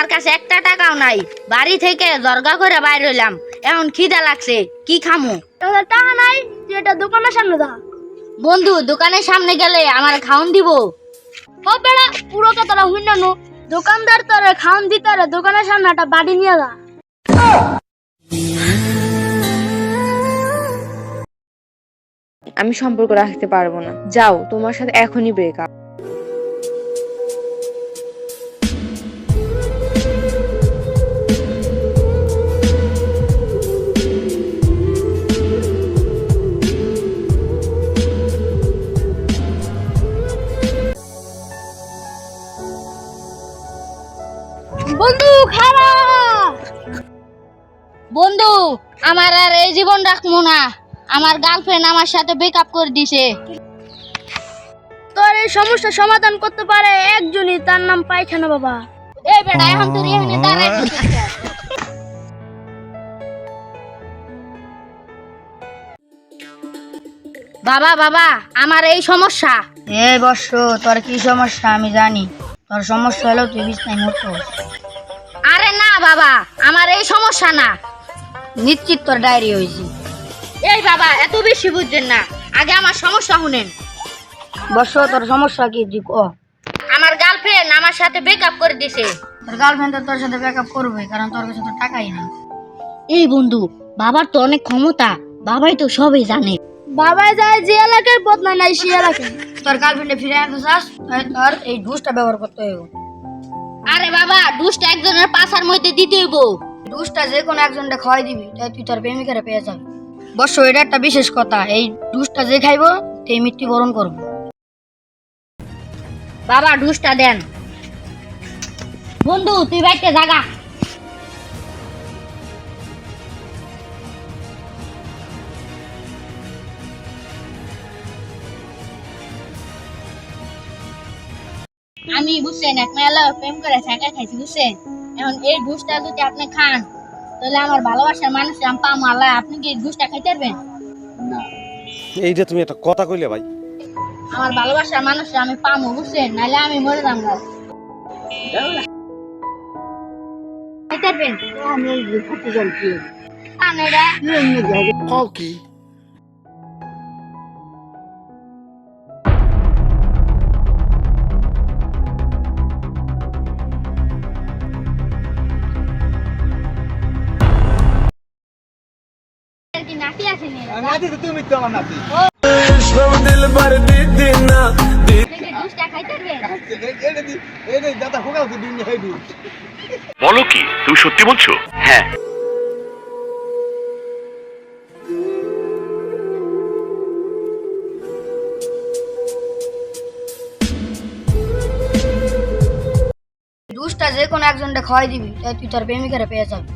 আমার কাছে একটা টাকাও নাই। বাড়ি থেকে দরগা করে বাইর হইলাম। এখন খিদা লাগছে কি খামু? তাহলে টাকা নাই তুই এটা দোকানের সামনে দা বন্ধু দোকানের সামনে গেলে আমার খাওন দিব। ও বেড়া পুরো কথাটা হুইনানো দোকানদার তোরে খাওন দিতে দোকানের সামনে একটা বাড়ি নিয়ে যা। আমি সম্পর্ক রাখতে পারব না। যাও তোমার সাথে এখনই ব্রেকআপ বন্ধু খারা বন্ধু আমার আর এই জীবন রাখব না। আমার গার্লফ্রেন্ড আমার সাথে ব্রেকআপ করে দিছে। তোর এই সমস্যার সমাধান করতে পারে একজনই তার নাম পায়খানা বাবা। এই বেটা এখন তোর এখানে দাঁড়ায় বাবা বাবা আমার এই সমস্যা। এই বর্ষ তোর কি সমস্যা আমি জানি। তোর সমস্যা হলো তুই বিছনায় মরতো আরে না বাবা আমার এই সমস্যা না। নিশ্চিত তোর ডায়েরি হয়েছে। এই বাবা এত বেশি বুঝছেন না। আগে আমার সমস্যা শুনেন। বর্ষ তোর সমস্যা কি? তুই ক। আমার গার্লফ্রেন্ড আমার সাথে ব্রেকআপ করে দিছে। তোর গার্লফ্রেন্ড তোর সাথে ব্রেকআপ করবে কারণ তোর কাছে তো টাকাই নেই। এই বন্ধু বাবার তো অনেক ক্ষমতা বাবাই তো সবই জানে। বাবাই যায় যে এলাকায় বদনা নাই সে এলাকায় তোর গার্লফ্রেন্ডে ফিরে আনতে চাস তোর এই ডুসটা ব্যবহার করতে হবে আরে বাবা দুষ্ট একজনের পাশার মধ্যে দিতে হইব। ডুসটা যে কোনো একজনটা খাওয়াই দিবি তাই তুই তোর প্রেমিকারে পেয়ে যাবি। বর্ষ এটা একটা বিশেষ কথা এই ডুসটা যে খাইবো সেই মৃত্যুবরণ করব। বাবা ডুসটা দেন। বন্ধু তুই বাইতে জাগা। আমি বুঝছেন এক মেলা প্রেম করে ছাকা খাইছি বুঝছেন এখন এই ডুসটা যদি আপনি খান তাহলে আমার ভালোবাসার মানুষ আমি পাম আল্লাহ। আপনি কি এই ডুসটা খাইতে পারবেন? এইটা তুমি একটা কথা কইলে ভাই। আমার ভালোবাসার মানুষ আমি পামো বুঝছেন নাহলে আমি মরে যাম না খাইতে পারবেন খান এটা। কও কি? নাতি তুমি তো আমার নাতি। দাদা বলো কি তুমি সত্যি বলছো? হ্যাঁ। ডুসটা যে কোনো একজনটা খাওয়াই দিবি তাই তুই তোর প্রেমিকারে পেয়ে যাবি।